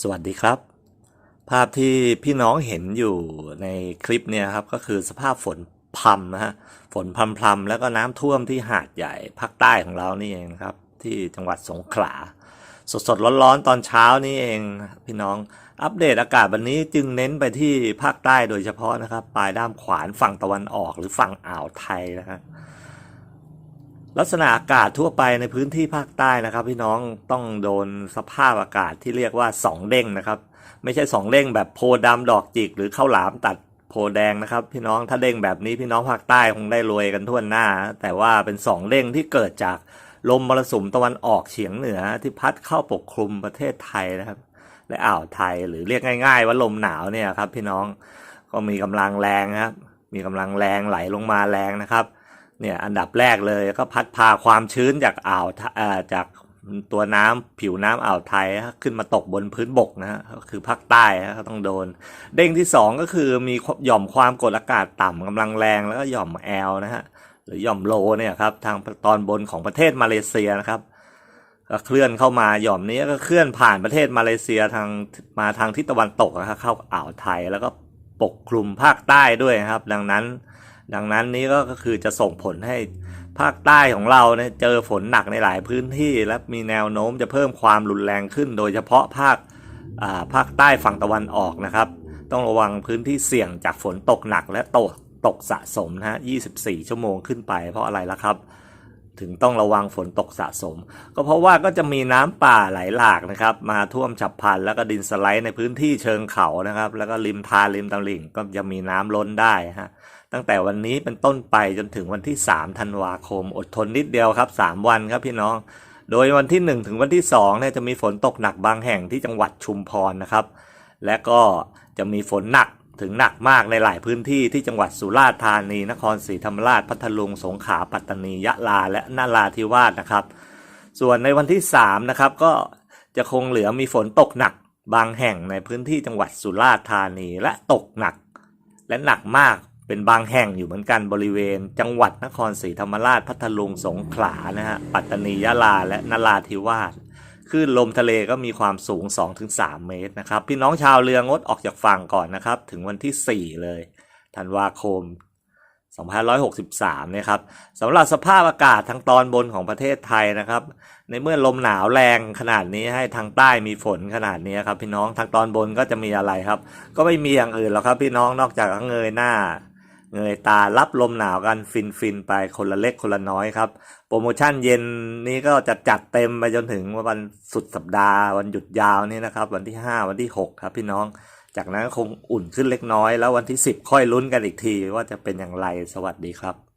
สวัสดีครับ ภาพที่พี่น้องเห็นอยู่ในคลิปเนี่ยครับก็คือสภาพฝนพรำนะฮะฝนพรำพรำแล้วก็น้ำท่วมที่หาดใหญ่ภาคใต้ของเรานี่เองครับ ที่จังหวัดสงขลา สดสดๆร้อนๆ ตอนเช้านี่เอง พี่น้องอัปเดตอากาศวันนี้จึงเน้นไปที่ภาคใต้โดยเฉพาะนะครับ ปลายด้ามขวานฝั่งตะวันออกหรือฝั่งอ่าวไทยนะฮะ ลักษณะอากาศทั่วไปในพื้นที่ภาคใต้นะครับ พี่น้องต้องโดนสภาพอากาศที่เรียกว่าสองเด้งนะครับ ไม่ใช่สองเด้งแบบโพดำดอกจิก หรือข้าวหลามตัดโพแดงนะครับ พี่น้องถ้าเด้งแบบนี้พี่น้องภาคใต้คงได้รวยกันทั่วหน้า แต่ว่าเป็นสองเด้งที่เกิดจากลมมรสุมตะวันออกเฉียงเหนือที่พัดเข้าปกคลุมประเทศไทยนะครับ และอ่าวไทยหรือเรียกง่าย ๆ ว่าลมหนาวเนี่ยครับ พี่น้องก็มีกำลังแรงนะครับ มีกำลังแรงไหลลงมาแรงนะครับ เนี่ยอันดับแรกเลยก็พัดพาความชื้นจากอ่าวไทเอ่อจากตัวน้ำผิวน้ำอ่าวไทยขึ้นมาตกบนพื้นบกนะฮะก็คือภาคใต้ฮะก็ต้องโดน เด้งที่สองก็คือมีหย่อมความกดอากาศต่ำกำลังแรงแล้วก็หย่อมแอลนะฮะหรือหย่อมโลเนี่ยครับทางตอนบนของประเทศมาเลเซียนะครับก็เคลื่อนเข้ามาหย่อมนี้ก็เคลื่อนผ่านประเทศมาเลเซียทางมาทางทิศตะวันตกนะครับเข้าอ่าวไทยแล้วก็ปกคลุมภาคใต้ด้วยนะครับ ดังนั้น ดังนั้นนี้ก็คือจะส่งผลให้ภาคใต้ของเราเนี่ยเจอฝนหนักในหลายพื้นที่ และมีแนวโน้มจะเพิ่มความรุนแรงขึ้น โดยเฉพาะภาคาภาคใต้ฝั่งตะวันออกนะครับ ต้องระวังพื้นที่เสี่ยงจากฝนตกหนักและตกตกสะสมนะฮะ 24 ชั่วโมงขึ้นไปเพราะอะไรล่ะครับ ถึงต้องระวังฝนตกสะสม ก็เพราะว่าก็จะมีน้ำป่าไหลหลากนะครับ มาท่วมฉับพลัน แล้วก็ดินสไลด์ในพื้นที่เชิงเขานะครับ แล้วก็ริมทานริมตลิ่งก็จะมีน้ำล้นได้ฮะ ตั้งแต่วันนี้เป็นต้นไปจนถึงวันที่3ธันวาคม อดทนนิดเดียวครับ 3 วันครับพี่น้อง โดยวันที่ 1 ถึงวันที่2เนี่ยจะมีฝนตกหนักบางแห่งที่จังหวัดชุมพรนะครับ และก็จะมีฝนหนักถึงหนักมากในหลายพื้นที่ที่จังหวัดสุราษฎร์ธานี นครศรีธรรมราช พัทลุง สงขลา ปัตตานี ยะลา และนาราธิวาสนะครับ ส่วนในวันที่3นะครับก็จะคงเหลือมีฝนตกหนักบางแห่งในพื้นที่จังหวัดสุราษฎร์ธานี และตกหนัก และหนักมาก เป็นบางแห่งอยู่เหมือนกันบริเวณ จังหวัดนครศรีธรรมราชพัทลุงสงขลานะฮะปัตตานียะลาและนราธิวาสคลื่นลมทะเลก็มีความสูง 2-3 เมตรนะครับ พี่น้องชาวเรืองดออกจากฝั่งก่อนนะครับ ถึงวันที่ 4 เลยธันวาคม 2563เนี่ยครับสำหรับสภาพอากาศทางตอนบนของประเทศไทยนะครับ ในเมื่อลมหนาวแรงขนาดนี้ให้ทางใต้มีฝนขนาดนี้ครับ พี่น้องทางตอนบนก็จะมีอะไรครับ ก็ไม่มีอย่างอื่นหรอกครับ พี่น้องนอกจากเงยหน้า เงยตารับลมหนาวกันฟินฟินๆไปคนละเล็กคนละน้อยครับ โปรโมชั่นเย็นนี้ก็จะจัดเต็มไปจนถึงวันสุดสัปดาห์วันหยุดยาวนี่นะครับ วันที่ 5 วันที่ 6 ครับพี่น้อง จากนั้นคงอุ่นขึ้นเล็กน้อย แล้ววันที่ 10 ค่อยลุ้นกันอีกทีว่าจะเป็นอย่างไรสวัสดีครับ